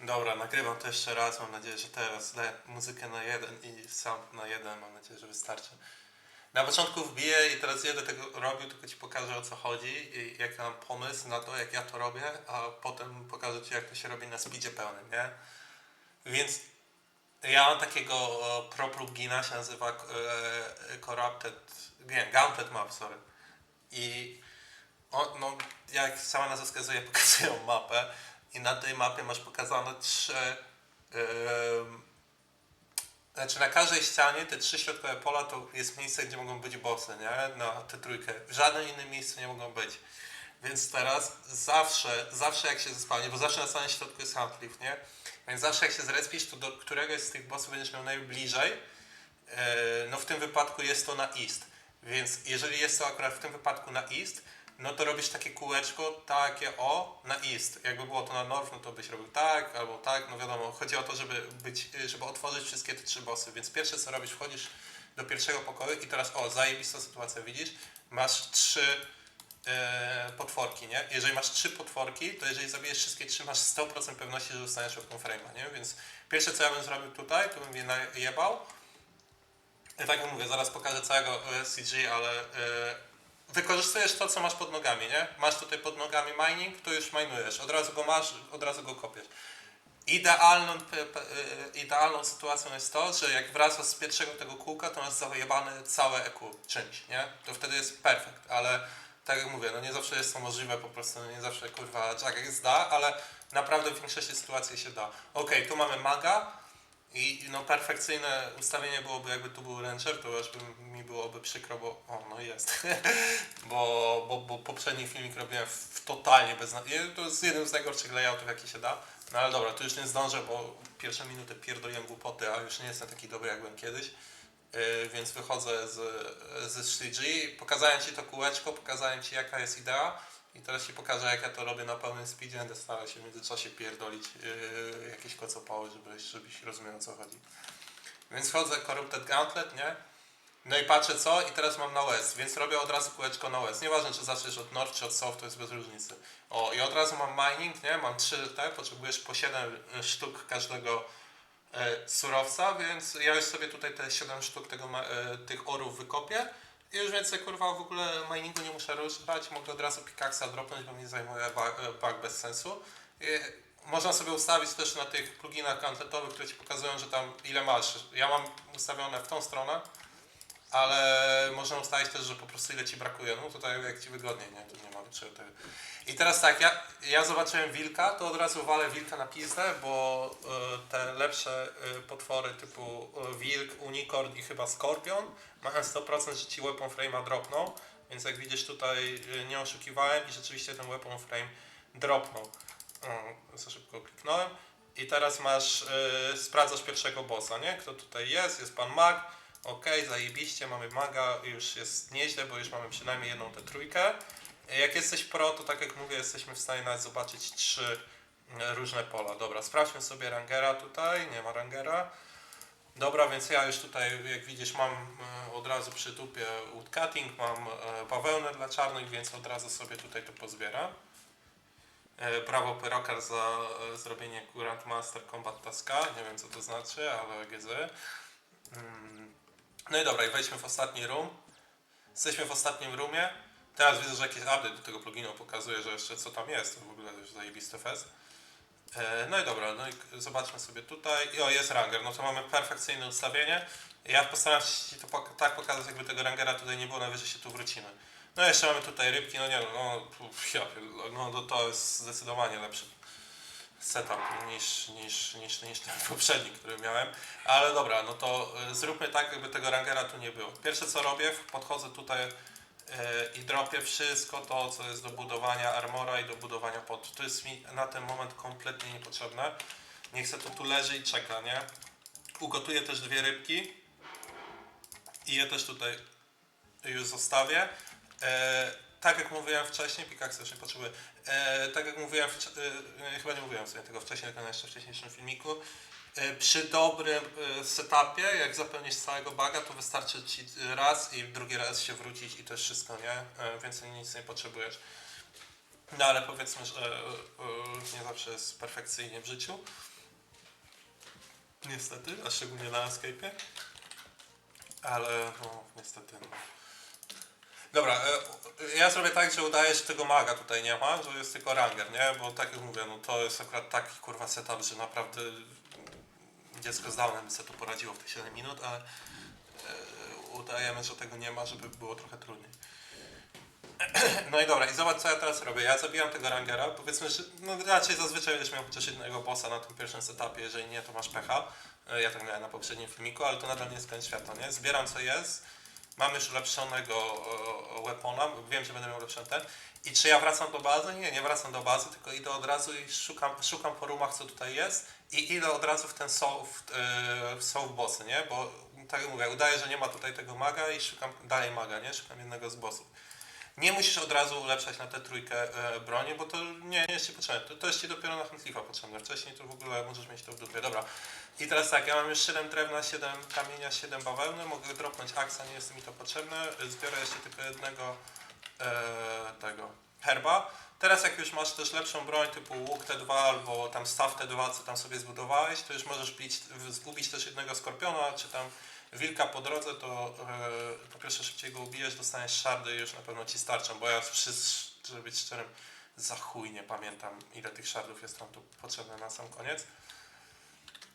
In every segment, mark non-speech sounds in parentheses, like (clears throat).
Dobra, nagrywam to jeszcze raz. Mam nadzieję, że teraz daję muzykę na jeden i sound na jeden. Mam nadzieję, że wystarczy. Na początku wbiję i teraz nie będę tego robił, tylko Ci pokażę o co chodzi i jak mam pomysł na to, jak ja to robię, a potem pokażę Ci, jak to się robi na speedzie pełnym, nie? Więc ja mam takiego pro plugina, się nazywa e, Corrupted, nie, Gauntlet Map, sorry. I on, no, jak sama nazwa wskazuje, (laughs) pokazują mapę i na tej mapie masz pokazane trzy em, znaczy na każdej ścianie te trzy środkowe pola to jest miejsce, gdzie mogą być bossy, nie? Na tę trójkę. W żadnym innym miejscu nie mogą być. Więc teraz zawsze, zawsze jak się zespawnie, bo zawsze na samym środku jest Huntleaf, nie? Więc zawsze jak się zrespisz, to do któregoś z tych bossów będziesz miał najbliżej. E, No w tym wypadku jest to na east. Więc jeżeli jest to akurat w tym wypadku na east, no to robisz takie kółeczko, takie o, na east. Jakby było to na north, no to byś robił tak, albo tak, no wiadomo, chodzi o to, żeby być, żeby otworzyć wszystkie te trzy bossy. Więc pierwsze co robisz, wchodzisz do pierwszego pokoju i teraz, o, zajebista sytuacja, widzisz? Masz trzy e, potworki, nie? Jeżeli masz trzy potworki, to jeżeli zabijesz wszystkie trzy, masz 100% pewności, że dostaniesz od frame'a, nie? Więc pierwsze co ja bym zrobił tutaj, to bym je najebał. I tak jak mówię, zaraz pokażę całego e, CG, ale e, wykorzystujesz to, co masz pod nogami, nie? Masz tutaj pod nogami mining, to już minujesz. Od razu go masz, od razu go kopiesz. Idealną, e, idealną sytuacją jest to, że jak wracasz z pierwszego tego kółka, to masz zajebane całe EQ czymś, nie? To wtedy jest perfekt, ale tak jak mówię, no nie zawsze jest to możliwe, po prostu no nie zawsze kurwa Jack zda, ale naprawdę w większości sytuacji się da. Okej, tu mamy maga, i no perfekcyjne ustawienie byłoby jakby tu był Ranger, to już by mi byłoby przykro, bo o no jest. (laughs) bo, bo, bo poprzedni filmik robiłem w totalnie bez To jest jeden z najgorszych layoutów jaki się da. No ale dobra, tu już nie zdążę, bo pierwsze minuty pierdoliłem głupoty, a już nie jestem taki dobry jak byłem kiedyś. Yy, więc wychodzę z, ze CG, pokazałem Ci to kółeczko, pokazałem Ci jaka jest idea i teraz Ci pokażę jak ja to robię na pełnym speedzie, będę starał się w międzyczasie pierdolić yy, jakieś kocopały, żebyś, żebyś rozumiał o co chodzi. Więc wchodzę Corrupted Gauntlet, nie? No i patrzę co i teraz mam na west, więc robię od razu kółeczko na west. Nieważne czy zaczniesz od north czy od south, to jest bez różnicy. O i od razu mam mining, nie? Mam trzy te, potrzebujesz po 7 sztuk każdego e, surowca, więc ja już sobie tutaj te 7 sztuk tego, e, tych orów wykopię już więcej kurwa w ogóle miningu nie muszę ruszać, mogę od razu pickaxa dropnąć, bo mnie zajmuje e, bug bez sensu. I można sobie ustawić też na tych pluginach gantletowych, które Ci pokazują, że tam ile masz. Ja mam ustawione w tą stronę, ale można ustalić też, że po prostu ile Ci brakuje. No tutaj jak Ci wygodniej, nie? Tu nie ma tego. I teraz tak, ja, ja zobaczyłem wilka, to od razu walę wilka na pizdę, bo y, te lepsze y, potwory typu y, wilk, unicorn i chyba skorpion mają 100% że ci weapon frame'a dropną, więc jak widzisz tutaj nie oszukiwałem i rzeczywiście ten weapon frame dropnął. Za szybko kliknąłem. I teraz masz, sprawdzasz pierwszego bossa, nie? Kto tutaj jest? Jest pan mag. Okej, zajebiście, mamy maga, już jest nieźle, bo już mamy przynajmniej jedną tę trójkę. Jak jesteś pro, to tak jak mówię, jesteśmy w stanie nawet zobaczyć trzy e, różne pola. Dobra, sprawdźmy sobie rangera tutaj, nie ma rangera. Dobra, więc ja już tutaj, jak widzisz, mam e, od razu przy dupie woodcutting, mam e, bawełnę dla czarnych, więc od razu sobie tutaj to pozbieram. Brawo Pyrokar za zrobienie Grandmaster Combat Taska. Nie wiem co to znaczy, ale GZ. No i dobra, i wejdźmy w ostatni room. Jesteśmy w ostatnim roomie. Teraz widzę, że jakiś update do tego pluginu pokazuje, że jeszcze co tam jest. To w ogóle już zajebisty fest. E, No i dobra, no i zobaczmy sobie tutaj. I o, jest ranger. No to mamy perfekcyjne ustawienie. Ja postaram się to pok- tak pokazać, jakby tego rangera tutaj nie było, najwyżej się tu wrócimy. No jeszcze mamy tutaj rybki, no nie no, no, ja, no to, to jest zdecydowanie lepszy setup niż, niż, niż, niż ten poprzedni, który miałem. Ale dobra, no to y, zróbmy tak, jakby tego rangera tu nie było. Pierwsze co robię, podchodzę tutaj y, i dropię wszystko to, co jest do budowania armora i do budowania pod. To jest mi na ten moment kompletnie niepotrzebne. Niech se to tu leży i czeka, nie? Ugotuję też dwie rybki i je też tutaj już zostawię. Tak jak mówiłem wcześniej, Pikax już nie potrzebuję. E, tak jak mówiłem, e, chyba nie mówiłem sobie tego wcześniej, tylko na jeszcze wcześniejszym filmiku. E, przy dobrym e, setupie, jak zapełnisz całego baga, to wystarczy ci raz i drugi raz się wrócić i to jest wszystko, nie? E, więcej nic nie potrzebujesz. No ale powiedzmy, że e, e, nie zawsze jest perfekcyjnie w życiu. Niestety, a szczególnie na Escape'ie. Ale no, niestety. No. Dobra, e, ja zrobię tak, że udaję, że tego maga tutaj nie ma, że jest tylko ranger, nie? Bo tak jak mówię, no to jest akurat taki kurwa setup, że naprawdę dziecko z Downem by sobie tu poradziło w te 7 minut, ale e, udajemy, że tego nie ma, żeby było trochę trudniej. (clears throat) No i dobra, i zobacz co ja teraz robię. Ja zabijam tego rangera, powiedzmy, że no raczej zazwyczaj będziesz miał chociaż jednego bossa na tym pierwszym setupie, jeżeli nie, to masz pecha. E, Ja tak miałem na poprzednim filmiku, ale to nadal nie jest koniec świata, nie? Zbieram co jest, mam już ulepszonego e, weapona, wiem, że będę miał ulepszony ten. I czy ja wracam do bazy? Nie, nie wracam do bazy, tylko idę od razu i szukam, szukam po rumach, co tutaj jest i idę od razu w ten soul, w, e, soul bossy, nie? Bo tak jak mówię, udaję, że nie ma tutaj tego maga i szukam dalej maga, nie? Szukam jednego z bossów. Nie musisz od razu ulepszać na tę trójkę e, broni, bo to nie jest ci potrzebne. To, to jest ci dopiero na Huntlifa potrzebne. Wcześniej to w ogóle możesz mieć to w dupie. Dobra. I teraz tak, ja mam już 7 drewna, 7 kamienia, 7 bawełny. Mogę dropnąć aksa, nie jest mi to potrzebne. Zbiorę jeszcze tylko jednego e, tego herba. Teraz jak już masz też lepszą broń typu łuk T2 albo tam staw T2, co tam sobie zbudowałeś, to już możesz bić, zgubić też jednego skorpiona, czy tam wilka po drodze, to e, po pierwsze szybciej go ubijesz, dostaniesz szardy i już na pewno ci starczą, bo ja wszyscy, żeby być szczerym, za chuj nie pamiętam ile tych szardów jest tam tu potrzebne na sam koniec.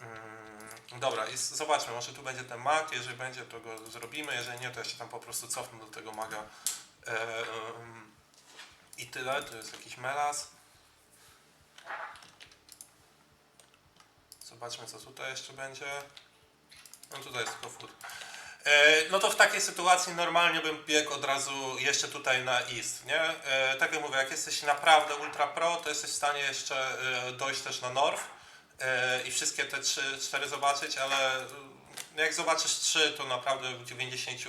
Mm, dobra, i zobaczmy, może tu będzie ten mag, jeżeli będzie to go zrobimy, jeżeli nie to ja się tam po prostu cofnę do tego maga. E, em, I tyle, to jest jakiś melas. Zobaczmy co tutaj jeszcze będzie. No tutaj jest tylko food. E, No to w takiej sytuacji normalnie bym biegł od razu jeszcze tutaj na East, nie? E, Tak jak mówię, jak jesteś naprawdę ultra pro, to jesteś w stanie jeszcze e, dojść też na North i wszystkie te trzy, cztery zobaczyć, ale e, jak zobaczysz trzy, to naprawdę w 95%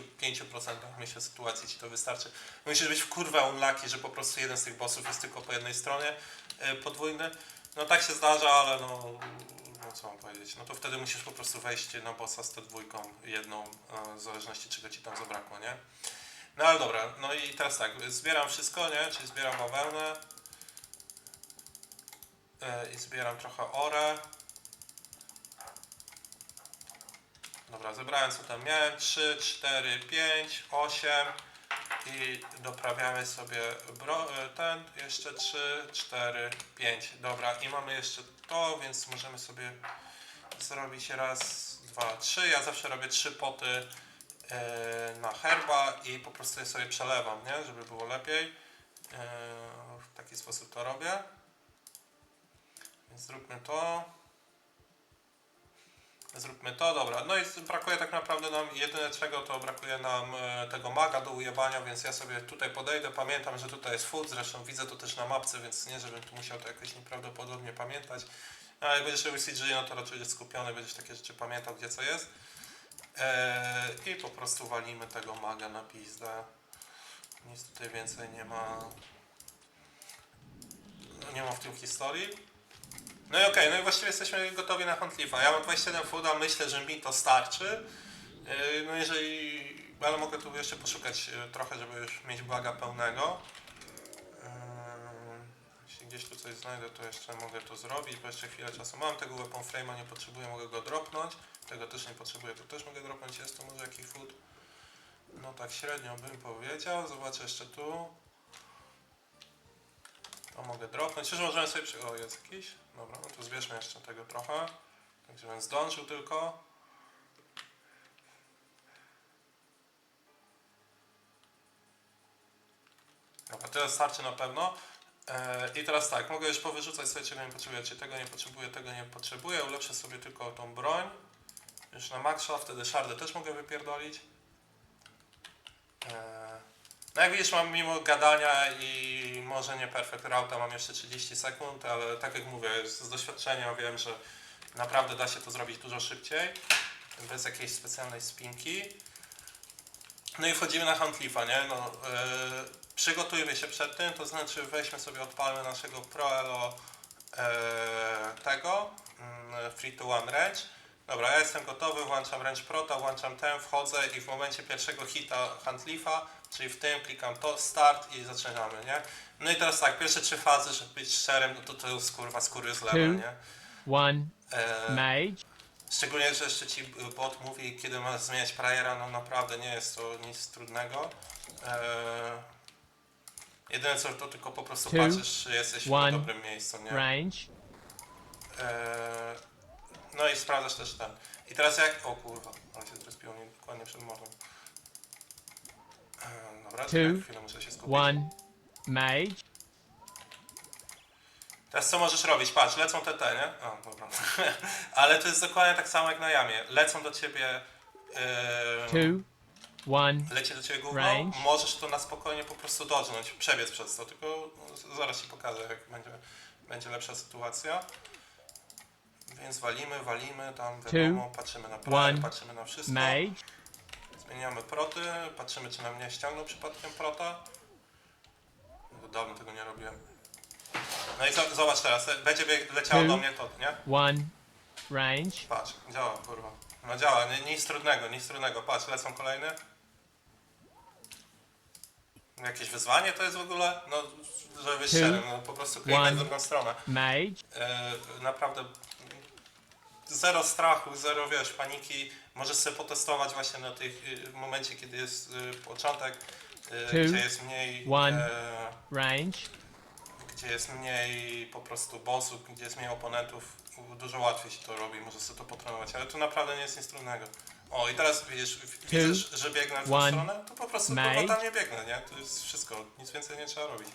myślę sytuacji ci to wystarczy. Musisz być w kurwa unlucky, że po prostu jeden z tych bossów jest tylko po jednej stronie podwójny. No tak się zdarza, ale no, no co mam powiedzieć, no to wtedy musisz po prostu wejść na bossa z T2 jedną, e, w zależności czego ci tam zabrakło, nie? No ale dobra, no i teraz tak, zbieram wszystko, nie? Czyli zbieram bawełnę e, i zbieram trochę orę. Dobra, zebrałem co tam miałem, 3, 4, 5, 8 i doprawiamy sobie bro, e, ten, jeszcze 3, 4, 5. Dobra, i mamy jeszcze to, więc możemy sobie zrobić raz, dwa, trzy. Ja zawsze robię trzy poty e, na herba i po prostu je sobie przelewam, nie? Żeby było lepiej. E, w taki sposób to robię. Więc zróbmy to. Zróbmy to, dobra. No i brakuje tak naprawdę nam, jedyne czego to brakuje nam e, tego maga do ujebania, więc ja sobie tutaj podejdę, pamiętam, że tutaj jest food, zresztą widzę to też na mapce, więc nie, żebym tu musiał to jakoś nieprawdopodobnie pamiętać. A jak będziesz robił CG, no to raczej będziesz skupiony, będziesz takie rzeczy pamiętał, gdzie co jest. E, I po prostu walimy tego maga na pizdę. Nic tutaj więcej nie ma. Nie ma w tym historii. No i okej, no i właściwie jesteśmy gotowi na Huntlifa. Ja mam 27 fooda, myślę, że mi to starczy. Yy, No jeżeli... Ale mogę tu jeszcze poszukać yy, trochę, żeby już mieć baga pełnego. Yy, Jeśli gdzieś tu coś znajdę, to jeszcze mogę to zrobić, bo jeszcze chwilę czasu mam. Tego weapon frame'a nie potrzebuję, mogę go dropnąć. Tego też nie potrzebuję, to też mogę dropnąć. Jest to może jakiś food? No tak średnio bym powiedział. Zobaczę jeszcze tu. To mogę dropnąć. Czy możemy sobie przy... O, jest jakiś? Dobra, no to zbierzmy jeszcze tego trochę. Tak, żebym zdążył tylko. Dobra, tyle starczy na pewno. E, I teraz tak, mogę już powyrzucać sobie czego nie potrzebuję. Czy tego nie potrzebuję, tego nie potrzebuję. Ulepszę sobie tylko tą broń. Już na maxa, wtedy szardę też mogę wypierdolić. E, no jak widzisz, mam mimo gadania i może nie perfect routa, mam jeszcze 30 sekund, ale tak jak mówię, z doświadczenia wiem, że naprawdę da się to zrobić dużo szybciej, bez jakiejś specjalnej spinki. No i wchodzimy na Huntlifa, nie? No, yy, przygotujmy się przed tym, to znaczy weźmy sobie, odpalmy naszego ProElo yy, tego, yy, Free to One Range. Dobra, ja jestem gotowy, włączam Range Prota, włączam ten, wchodzę i w momencie pierwszego hita Huntlifa Czyli w tym klikam to, start i zaczynamy, nie? No i teraz tak, pierwsze trzy fazy, żeby być szczerym, no to to jest kurwa skóry level, nie? One E, mage. Szczególnie, że jeszcze ci bot mówi, kiedy masz zmieniać prayera, no naprawdę nie jest to nic trudnego. Eee, jedyne co, to tylko po prostu Two, patrzysz, czy jesteś one, w dobrym miejscu, nie? Range. Eee, no i sprawdzasz też ten. I teraz jak... O kurwa, ale się zrespiło mi dokładnie przed mordą. Two, czekaj, chwilę muszę się skupić. One mage. Teraz co możesz robić? Patrz, lecą te te, nie? O, dobra. (laughs) ale to jest dokładnie tak samo jak na jamie. Lecą do ciebie... eee, Two. One leci do ciebie gówno, Range. możesz to na spokojnie po prostu dodżnąć, przebiec przez to, tylko no, zaraz ci pokażę, jak będzie, będzie lepsza sytuacja. Więc walimy, walimy, tam wiadomo, patrzymy na prayer, one, patrzymy na wszystko, mage. Zmieniamy proty, patrzymy czy nam nie ściągnął przypadkiem prota. Dawno tego nie robiłem. No i zo- zobacz teraz, le- będzie bieg- leciało do mnie to, nie? One range. Patrz, działa, kurwa. No działa, nie, nic trudnego, nic trudnego. Patrz, lecą kolejne. Jakieś wyzwanie to jest w ogóle? No, Two, szczerym, no po prostu kliknę w drugą stronę. Mage. E, naprawdę zero strachu, zero, wiesz, paniki. Możesz sobie potestować właśnie na tych, y, w momencie, kiedy jest y, początek, y, Two, gdzie jest mniej... one. E, Range. gdzie jest mniej po prostu bossów, gdzie jest mniej oponentów, dużo łatwiej się to robi, może sobie to potrenować, ale tu naprawdę nie jest nic trudnego. O i teraz widzisz, w- widzę, że- biegnę w tą one, stronę, to po prostu kurwa tam nie biegnę, nie? To jest wszystko, nic więcej nie trzeba robić.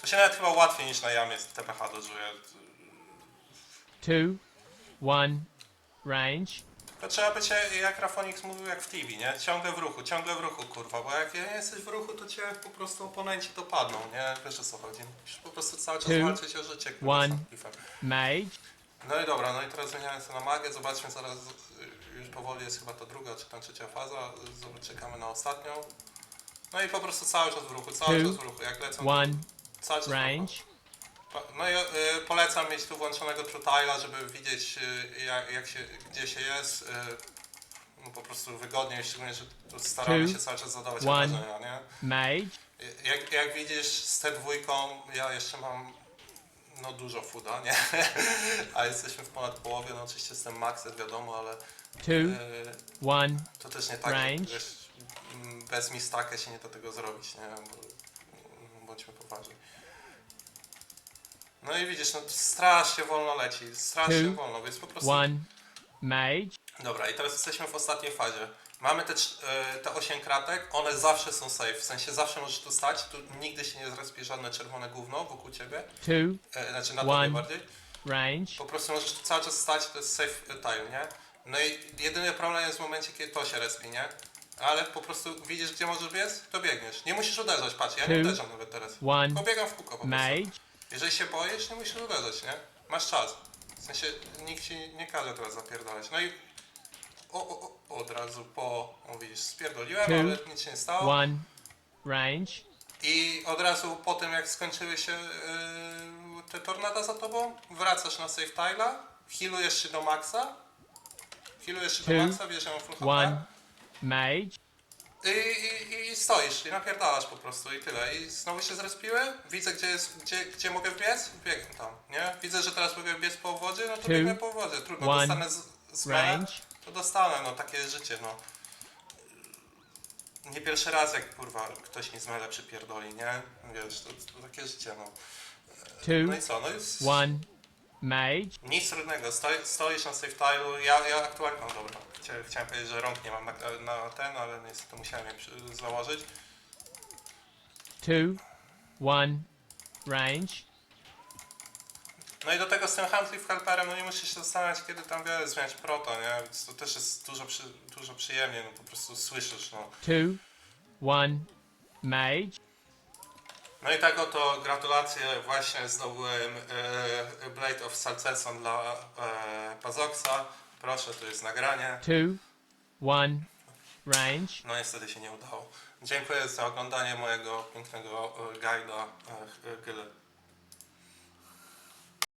To się nawet chyba łatwiej niż na jamie z TPH dodżuje. Two. One range. To trzeba być jak- jak Rafonix mówił, jak w TV, nie? Ciągle w ruchu, ciągle w ruchu, kurwa, bo jak nie jesteś w ruchu, to cię po prostu oponenci dopadną, nie? Wiesz o co chodzi. Musisz po prostu cały czas Two, walczyć o życie, kurwa, one. z klifem. Mage. No i dobra, no i teraz zmieniamy się na magę, zobaczmy zaraz, y, już powoli jest chyba ta druga czy tam trzecia faza, z- czekamy na ostatnią. No i po prostu cały czas w ruchu, cały Two, czas w ruchu, jak lecą, One cały czas w ruchu. range. No i y, polecam mieć tu włączonego TrueTile'a, żeby widzieć y, jak, jak się, gdzie się jest, y, no po prostu wygodniej, szczególnie, że tu staramy się cały czas zadawać obrażenia, nie? Mage. Jak, jak widzisz z t dwójką, ja jeszcze mam no dużo fooda, nie? (laughs) A jesteśmy w ponad połowie, no oczywiście jestem maxed, wiadomo, ale Two. yy, One to też nie tak, Range. wiesz, m, bez mistakę się nie da tego zrobić, nie? Bo, m, bądźmy poważni. No i widzisz, no to strasznie wolno leci, strasznie Two, wolno, więc po prostu... One mage. Dobra, i teraz jesteśmy w ostatniej fazie. Mamy te, e, te 8 kratek, one zawsze są safe, w sensie zawsze możesz tu stać, tu nigdy się nie zrespi żadne czerwone gówno wokół ciebie, Two. e, znaczy na One. tobie bardziej. Range. Po prostu możesz tu cały czas stać, to jest safe e, tile, nie? No i jedyny problem jest w momencie, kiedy to się respi, nie? Ale po prostu widzisz, gdzie możesz biec, to biegniesz. Nie musisz uderzać, patrz, ja nie Two. uderzam nawet teraz. One Tylko biegam w kółko po prostu. mage. Jeżeli się boisz, nie musisz uderzać, nie? Masz czas. W sensie nikt ci nie każe teraz zapierdalać. No i o, o, o, od razu po, o widzisz, spierdoliłem, Two. ale nic się nie stało. One range. I od razu po tym, jak skończyły się yy, te tornada za tobą, wracasz na save tile'a, healujesz się do maxa, healujesz się Two. do maxa, bierzemy full HP One mage. I, i, i stoisz i napierdalasz po prostu i tyle. I znowu się zrespiły, widzę gdzie jest, gdzie, gdzie mogę wbiec, biegnę tam, nie? Widzę, że teraz mogę biec po wodzie, no to Two. biegnę po wodzie, trudno, One. dostanę z, zmianę, Range. to dostanę, no takie życie, no. Nie pierwszy raz jak kurwa ktoś mi z mele przypierdoli, nie? Wiesz, to, to takie życie, no. No Two. i co, no jest One mage. nic trudnego, Stoi, stoisz na safe tile'u, ja, ja aktualnie, no dobra, chciałem, chciałem powiedzieć, że rąk nie mam na, na ten, ale niestety musiałem je przy- założyć. Two. One range. No i do tego z tym Handliff Helperem, no nie musisz się zastanawiać, kiedy tam wiele zmieniać proto, nie? Więc to też jest dużo, przy, dużo przyjemniej, no po prostu słyszysz, no. Two. One mage. No i tak oto gratulacje, właśnie zdobyłem e, Blade of Salceson dla e, Pazoxa. Proszę, tu jest nagranie. Two. One range. No niestety się nie udało. Dziękuję za oglądanie mojego pięknego e, guida e.